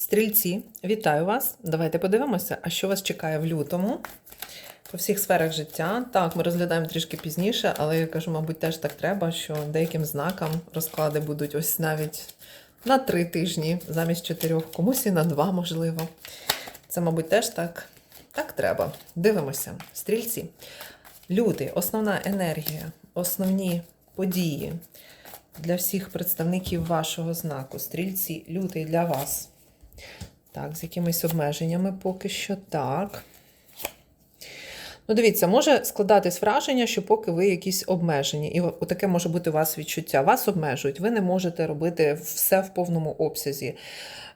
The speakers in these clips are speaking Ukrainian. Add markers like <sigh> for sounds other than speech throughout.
Стрільці, вітаю вас! Давайте подивимося, а що вас чекає в лютому по всіх сферах життя. Так, ми розглядаємо трішки пізніше, але я кажу, мабуть, теж так треба, що деяким знакам розклади будуть ось навіть на три тижні, замість чотирьох, комусь і на два, можливо. Це, мабуть, теж так, так треба. Дивимося. Стрільці. Лютий, основна енергія, основні події для всіх представників вашого знаку. Стрільці, лютий для вас. Так, з якимись обмеженнями поки що так. Ну, дивіться, може складатись враження, що поки ви якісь обмежені, і таке може бути у вас відчуття. Вас обмежують, ви не можете робити все в повному обсязі.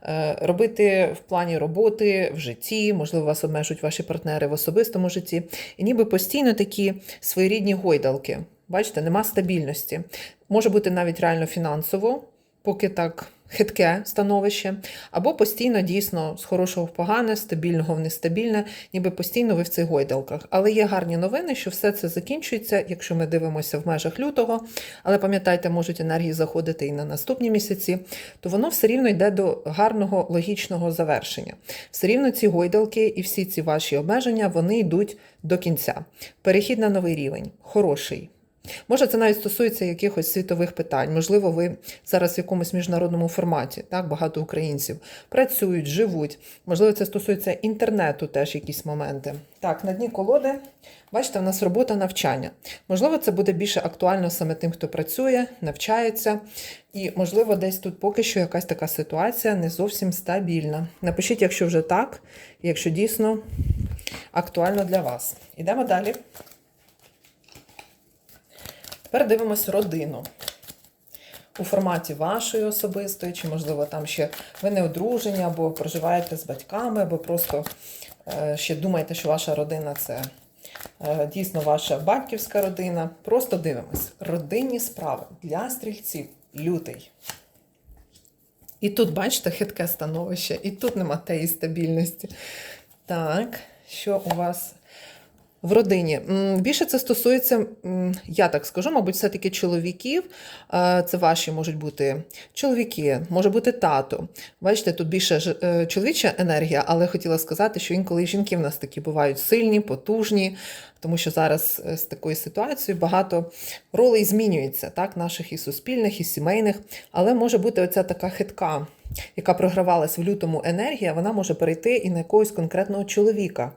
Е, Робити в плані роботи, в житті, можливо, вас обмежують ваші партнери в особистому житті. І ніби постійно такі своєрідні гойдалки. Бачите, нема стабільності. Може бути навіть реально фінансово, поки так хитке становище, або постійно дійсно з хорошого в погане, стабільного в нестабільне, ніби постійно ви в цих гойдалках. Але є гарні новини, що все це закінчується, якщо ми дивимося в межах лютого. Але пам'ятайте, можуть енергії заходити і на наступні місяці, то воно все рівно йде до гарного логічного завершення. Все рівно ці гойдалки і всі ці ваші обмеження вони йдуть до кінця. Перехід на новий рівень, хороший. Може, це навіть стосується якихось світових питань. Можливо, ви зараз в якомусь міжнародному форматі, так, багато українців працюють, живуть. Можливо, це стосується інтернету теж якісь моменти. Так, на дні колоди, бачите, в нас робота навчання. Можливо, це буде більше актуально саме тим, хто працює, навчається. І, можливо, десь тут поки що якась така ситуація не зовсім стабільна. Напишіть, якщо вже так, якщо дійсно актуально для вас. Ідемо далі. Тепер дивимося родину. У форматі вашої особистої, чи, можливо, там ще ви не одружені, або проживаєте з батьками, або просто е, ще думаєте, що ваша родина це е, дійсно ваша батьківська родина. Просто дивимось. Родинні справи для стрільців лютий. І тут, бачите, хитке становище, і тут нема тієї стабільності. Так, що у вас в родині. Більше це стосується, я так скажу, мабуть, все-таки чоловіків. Е, Це ваші можуть бути чоловіки, може бути тато. Бачите, тут більше е, чоловіча енергія, але хотіла сказати, що інколи жінки в нас такі бувають сильні, потужні, тому що зараз е, з такою ситуацією багато ролей змінюється, так, наших і суспільних, і сімейних, але може бути оця така хитка, яка програвалась в лютому енергія, вона може перейти і на якогось конкретного чоловіка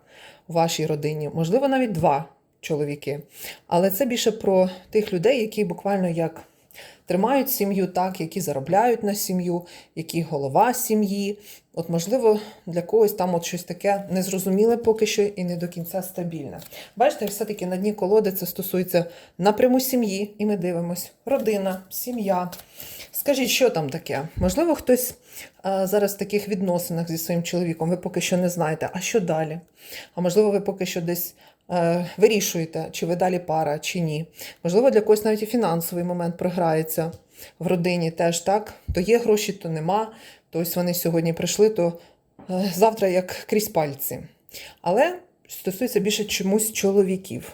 у вашій родині, можливо, навіть два чоловіки. Але це більше про тих людей, які буквально як тримають сім'ю, так, які заробляють на сім'ю, які голова сім'ї. От, можливо, для когось там от щось таке незрозуміле поки що і не до кінця стабільне. Бачите, все-таки на дні колоди це стосується напряму сім'ї, і ми дивимось: родина, сім'я. Скажіть, що там таке? Можливо, хтось зараз в таких відносинах зі своїм чоловіком, ви поки що не знаєте, а що далі? А можливо, ви поки що десь е, вирішуєте, чи ви далі пара, чи ні. Можливо, для когось навіть і фінансовий момент програється в родині теж так. То є гроші, то нема. То ось вони сьогодні прийшли, то е, завтра як крізь пальці. Але стосується більше чомусь чоловіків.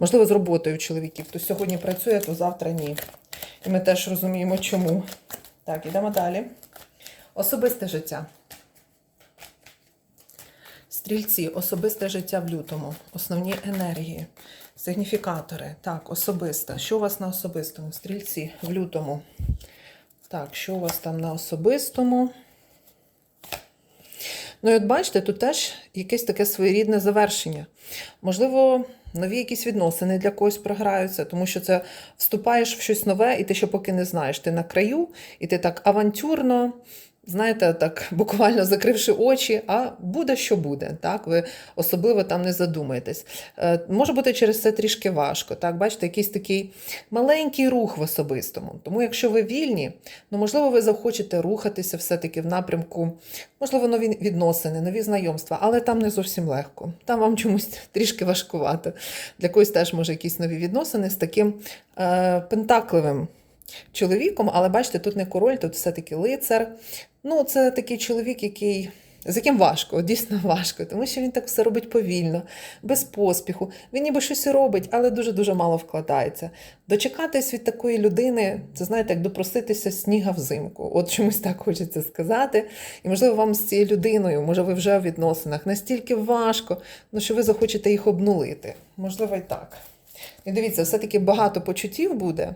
Можливо, з роботою чоловіків. То сьогодні працює, то завтра ні. І ми теж розуміємо, чому. Так, ідемо далі. Особисте життя. Стрільці, особисте життя в лютому, основні енергії, сигніфікатори. Так, особисте. Що у вас на особистому? Стрільці в лютому. Так, що у вас там на особистому? Ну, і от бачите, тут теж якесь таке своєрідне завершення. Можливо, нові якісь відносини для когось програються, тому що це вступаєш в щось нове, і ти ще поки не знаєш. Ти на краю, і ти так авантюрно, знаєте, так <laughs> буквально закривши очі, а буде, що буде. Так? Ви особливо там не задумаєтесь. Е, Може бути через це трішки важко. Так? Бачите, якийсь такий маленький рух в особистому. Тому, якщо ви вільні, ну можливо, ви захочете рухатися все-таки в напрямку, можливо, нові відносини, нові знайомства, але там не зовсім легко. Там вам чомусь <laughs> трішки важкувато. Для когось теж може якісь нові відносини з таким е, пентакливим чоловіком, але бачите, тут не король, тут все-таки лицар. Ну, це такий чоловік, який з яким важко, дійсно важко, тому що він так все робить повільно, без поспіху. Він ніби щось робить, але дуже-дуже мало вкладається. Дочекатись від такої людини, це знаєте, як допроситися сніга взимку. От чомусь так хочеться сказати. І можливо, вам з цією людиною, може, ви вже в відносинах настільки важко, ну, що ви захочете їх обнулити. Можливо, і так. І дивіться, все-таки багато почуттів буде,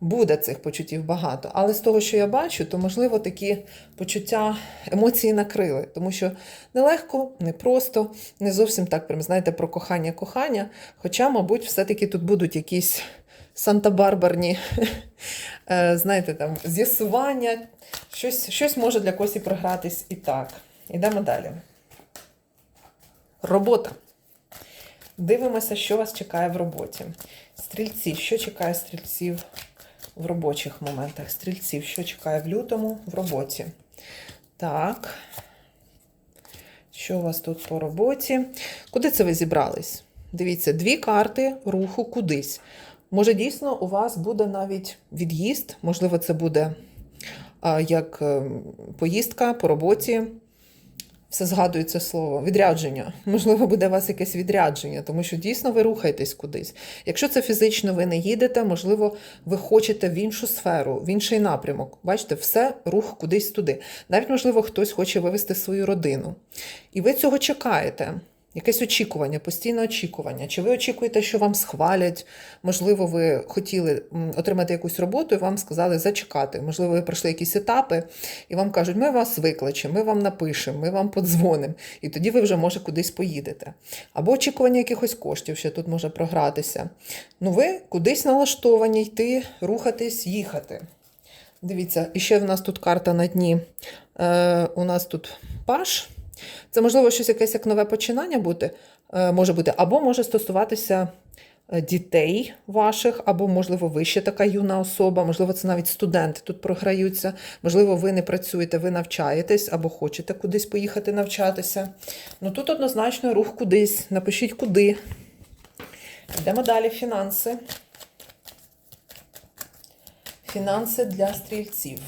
буде цих почуттів багато, але з того, що я бачу, то можливо такі почуття, емоції накрили, тому що нелегко, непросто, не зовсім так, прям знаєте, про кохання-кохання. Хоча, мабуть, все-таки тут будуть якісь санта-барбарні, <laughs> е, знаєте, там з'ясування, щось, щось може для когось і програтись і так. Ідемо далі. Робота. Дивимося, що вас чекає в роботі. Стрільці, що чекає стрільців в робочих моментах? Стрільців, що чекає в лютому в роботі? Так. Що у вас тут по роботі? Куди це ви зібрались? Дивіться, дві карти руху кудись. Може, дійсно, у вас буде навіть від'їзд, можливо, це буде як е, поїздка по роботі. Все згадую це слово. Відрядження. Можливо, буде у вас якесь відрядження, тому що дійсно ви рухаєтесь кудись. Якщо це фізично ви не їдете, можливо, ви хочете в іншу сферу, в інший напрямок. Бачите, все рух кудись туди. Навіть, можливо, хтось хоче вивести свою родину. І ви цього чекаєте. Якесь очікування, постійне очікування. Чи ви очікуєте, що вам схвалять? Можливо, ви хотіли отримати якусь роботу і вам сказали зачекати. Можливо, ви пройшли якісь етапи, і вам кажуть, ми вас викличемо, ми вам напишемо, ми вам подзвонимо, і тоді ви вже може кудись поїдете. Або очікування якихось коштів, що тут може програтися. Ну, ви кудись налаштовані йти, рухатись, їхати. Дивіться, і ще в нас тут карта на дні. Е, у нас тут паш. Це можливо щось якесь як нове починання бути, е, може бути, або може стосуватися е, дітей ваших, або, можливо, ви ще така юна особа, можливо, це навіть студенти тут програються, можливо, ви не працюєте, ви навчаєтесь, або хочете кудись поїхати навчатися. Ну тут однозначно рух кудись. Напишіть куди. Йдемо далі. Фінанси. Фінанси для стрільців.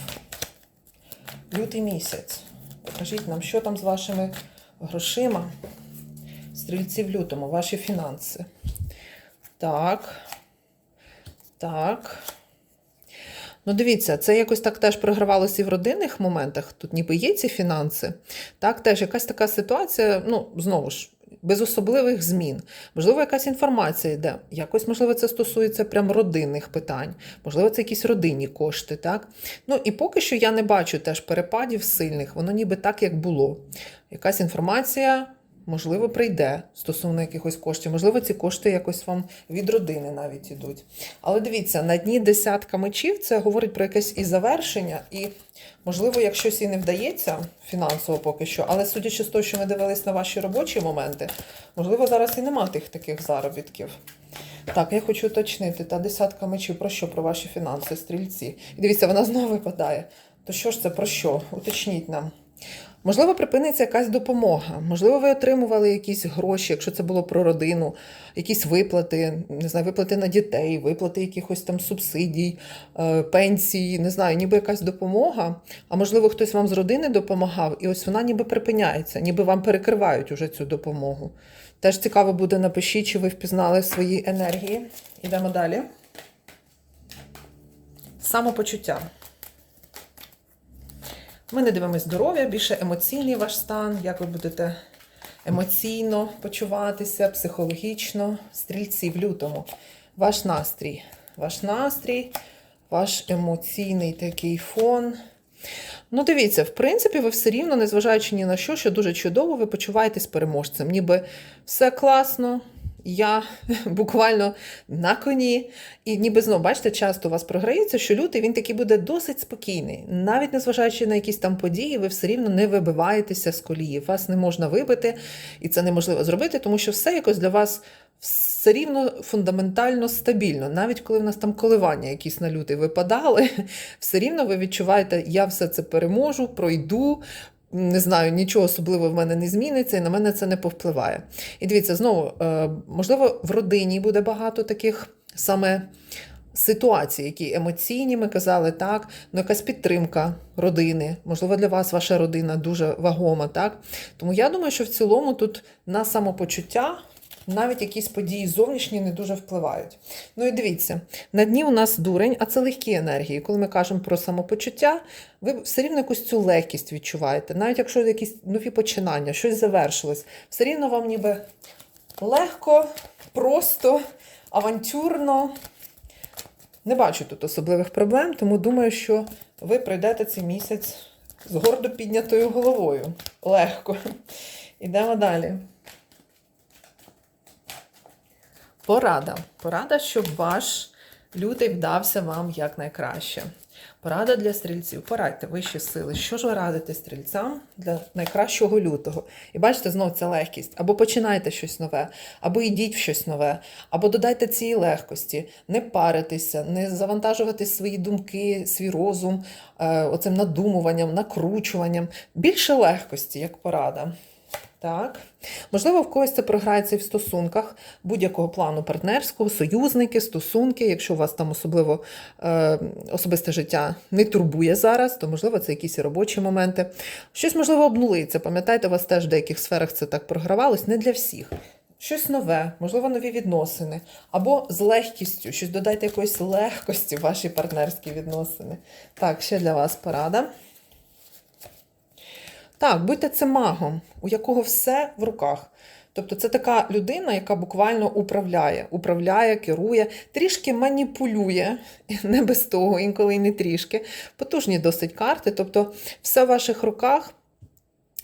Лютий місяць. Покажіть нам, що там з вашими грошима. Стрільці в лютому, ваші фінанси. Так. Так. Ну, дивіться, це якось так теж програвалося і в родинних моментах. Тут ніби є ці фінанси. Так, теж якась така ситуація, ну, знову ж, без особливих змін. Можливо, якась інформація йде. Якось, можливо, це стосується прям родинних питань, можливо, це якісь родинні кошти. так? Ну і поки що я не бачу теж перепадів сильних, воно ніби так, як було. Якась інформація. Можливо, прийде стосовно якихось коштів, можливо, ці кошти якось вам від родини навіть ідуть. Але дивіться, на дні десятка мечів це говорить про якесь і завершення, і, можливо, як щось і не вдається фінансово поки що, але судячи з того, що ми дивились на ваші робочі моменти, можливо, зараз і нема тих таких заробітків. Так, я хочу уточнити, та десятка мечів про що? Про ваші фінанси, стрільці. І дивіться, вона знову випадає. То що ж це про що? Уточніть нам. Можливо, припиниться якась допомога. Можливо, ви отримували якісь гроші, якщо це було про родину, якісь виплати, не знаю, виплати на дітей, виплати якихось там субсидій, е, пенсії, не знаю, ніби якась допомога. А можливо, хтось вам з родини допомагав, і ось вона ніби припиняється, ніби вам перекривають уже цю допомогу. Теж цікаво буде, напишіть, чи ви впізнали свої енергії. Ідемо далі. Самопочуття. Ми не дивимося здоров'я, більше емоційний ваш стан, як ви будете емоційно почуватися, психологічно. Стрільці в лютому. Ваш настрій. Ваш настрій, ваш емоційний такий фон. Ну, дивіться, в принципі, ви все рівно, незважаючи ні на що, що дуже чудово, ви почуваєтесь переможцем. Ніби все класно, я <laughs> буквально на коні. І ніби знову, бачите, часто у вас програється, що лютий він такий буде досить спокійний. Навіть незважаючи на якісь там події, ви все рівно не вибиваєтеся з колії. Вас не можна вибити, і це неможливо зробити, тому що все якось для вас все рівно фундаментально стабільно. Навіть коли в нас там коливання якісь на лютий випадали, <laughs> все рівно ви відчуваєте, я все це переможу, пройду. Не знаю, нічого особливого в мене не зміниться, і на мене це не повпливає. І дивіться, знову, е, можливо, в родині буде багато таких саме ситуацій, які емоційні, ми казали, так, ну якась підтримка родини. Можливо, для вас ваша родина дуже вагома, так? Тому я думаю, що в цілому тут на самопочуття навіть якісь події зовнішні не дуже впливають. Ну і дивіться, на дні у нас дурень, а це легкі енергії. Коли ми кажемо про самопочуття, ви все рівно якусь цю легкість відчуваєте. Навіть якщо якісь нові починання, щось завершилось, все рівно вам ніби легко, просто, авантюрно. Не бачу тут особливих проблем, тому думаю, що ви пройдете цей місяць з гордо піднятою головою. Легко. Ідемо далі. Порада. Порада, щоб ваш лютий вдався вам якнайкраще. Порада для стрільців. Порадьте вищі сили. Що ж ви радите стрільцям для найкращого лютого? І бачите, знов ця легкість. Або починайте щось нове, або йдіть в щось нове, або додайте цієї легкості, не паритися, не завантажувати свої думки, свій розум е, оцим надумуванням, накручуванням. Більше легкості, як порада. Так. Можливо, в когось це програється і в стосунках будь-якого плану партнерського, союзники, стосунки. Якщо у вас там особливо е, особисте життя не турбує зараз, то можливо це якісь робочі моменти. Щось можливо обнулиться. Пам'ятаєте, у вас теж в деяких сферах це так програвалось, не для всіх. Щось нове, можливо, нові відносини, або з легкістю, щось додайте якоїсь легкості в ваші партнерські відносини. Так, ще для вас порада. Так, будьте це магом, у якого все в руках. Тобто це така людина, яка буквально управляє, управляє, керує, трішки маніпулює, <laughs> не без того, інколи і не трішки. Потужні досить карти. Тобто, все в ваших руках.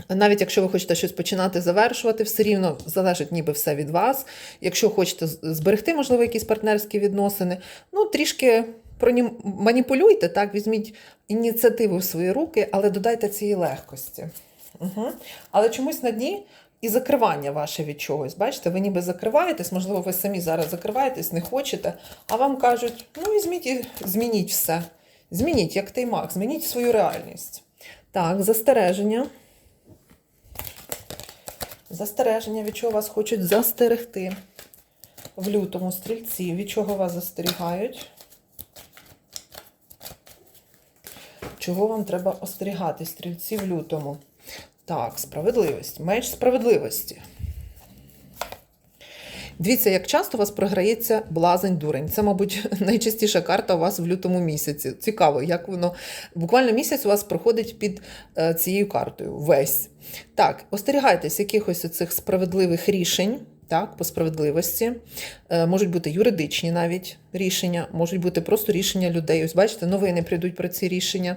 Навіть якщо ви хочете щось починати завершувати, все рівно залежить ніби все від вас. Якщо хочете зберегти, можливо, якісь партнерські відносини, ну трішки маніпулюйте, так, візьміть ініціативу в свої руки, але додайте цієї легкості. Угу. Але чомусь на дні і закривання ваше від чогось. Бачите, ви ніби закриваєтесь, можливо, ви самі зараз закриваєтесь, не хочете, а вам кажуть, ну візьміть і змініть все. Змініть, як той маг, змініть свою реальність. Так, застереження. Застереження, від чого вас хочуть застерегти в лютому стрільці, від чого вас застерігають. Чого вам треба остерігати стрільці в лютому? Так, справедливість. Меч справедливості. Дивіться, як часто у вас програється блазень-дурень. Це, мабуть, <laughs> найчастіша карта у вас в лютому місяці. Цікаво, як воно. Буквально місяць у вас проходить під е, цією картою. Весь. Так, остерігайтесь якихось оцих справедливих рішень. Так, по справедливості. Е, можуть бути юридичні навіть рішення, можуть бути просто рішення людей. Ось бачите, новини прийдуть про ці рішення,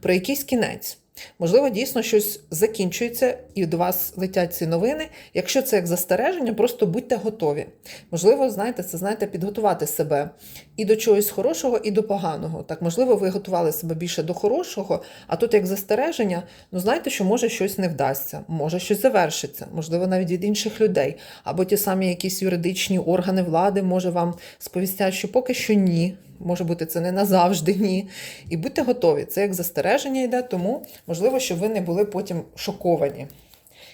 про якийсь кінець. Можливо, дійсно щось закінчується, і до вас летять ці новини. Якщо це як застереження, просто будьте готові. Можливо, знаєте, це знаєте, підготувати себе і до чогось хорошого, і до поганого. Так, можливо, ви готували себе більше до хорошого, а тут як застереження, ну знаєте, що може щось не вдасться, може щось завершиться, можливо, навіть від інших людей, або ті самі якісь юридичні органи влади може вам сповістять, що поки що ні. Може бути, це не назавжди ні. І будьте готові. Це як застереження йде, тому можливо, щоб ви не були потім шоковані.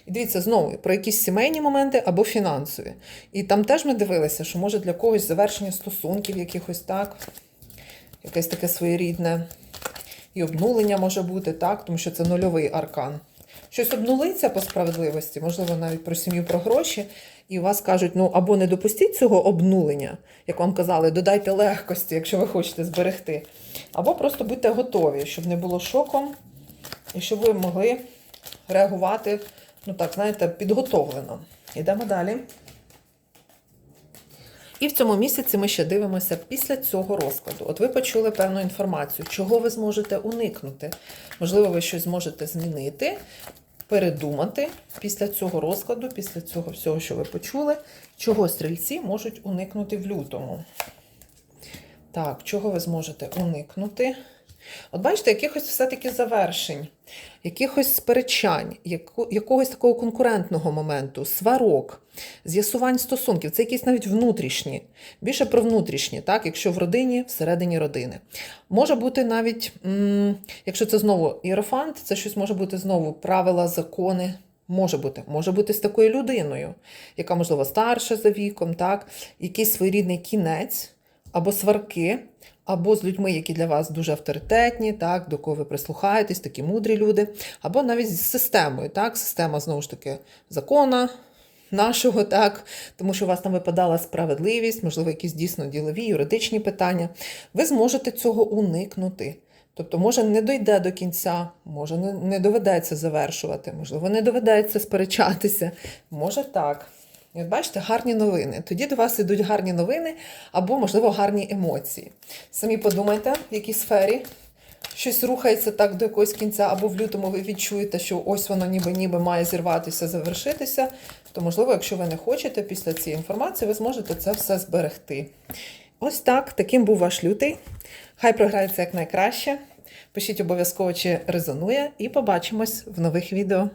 І дивіться, знову про якісь сімейні моменти або фінансові. І там теж ми дивилися, що може для когось завершення стосунків якихось так, якесь таке своєрідне. І обнулення може бути, так, тому що це нульовий аркан. Щось обнулиться по справедливості, можливо, навіть про сім'ю, про гроші, і вас кажуть, ну або не допустіть цього обнулення, як вам казали, додайте легкості, якщо ви хочете зберегти, або просто будьте готові, щоб не було шоком, і щоб ви могли реагувати, ну так, знаєте, підготовлено. Йдемо далі. І в цьому місяці ми ще дивимося після цього розкладу. От ви почули певну інформацію, чого ви зможете уникнути. Можливо, ви щось зможете змінити, передумати після цього розкладу, після цього всього, що ви почули, чого стрільці можуть уникнути в лютому. Так, чого ви зможете уникнути? От бачите, якихось все-таки завершень, якихось сперечань, яко, якогось такого конкурентного моменту, сварок, з'ясувань стосунків. Це якісь навіть внутрішні, більше про внутрішні, так, якщо в родині, всередині родини. Може бути навіть, м якщо це знову іерофант, це щось може бути знову правила, закони. Може бути, може бути з такою людиною, яка, можливо, старша за віком, так, якийсь своєрідний кінець або сварки, або з людьми, які для вас дуже авторитетні, так, до кого ви прислухаєтесь, такі мудрі люди, або навіть з системою. Так, система знову ж таки закона. Нашого так, тому що у вас там випадала справедливість, можливо, якісь дійсно ділові, юридичні питання. Ви зможете цього уникнути. Тобто, може, не дойде до кінця, може, не, доведеться завершувати, можливо, не доведеться сперечатися. Може так. От бачите, гарні новини. Тоді до вас йдуть гарні новини або, можливо, гарні емоції. Самі подумайте, в якій сфері щось рухається так до якогось кінця, або в лютому ви відчуєте, що ось воно ніби ніби має зірватися, завершитися. То, можливо, якщо ви не хочете після цієї інформації, ви зможете це все зберегти. Ось так, таким був ваш лютий. Хай програється якнайкраще. Пишіть обов'язково, чи резонує, і побачимось в нових відео.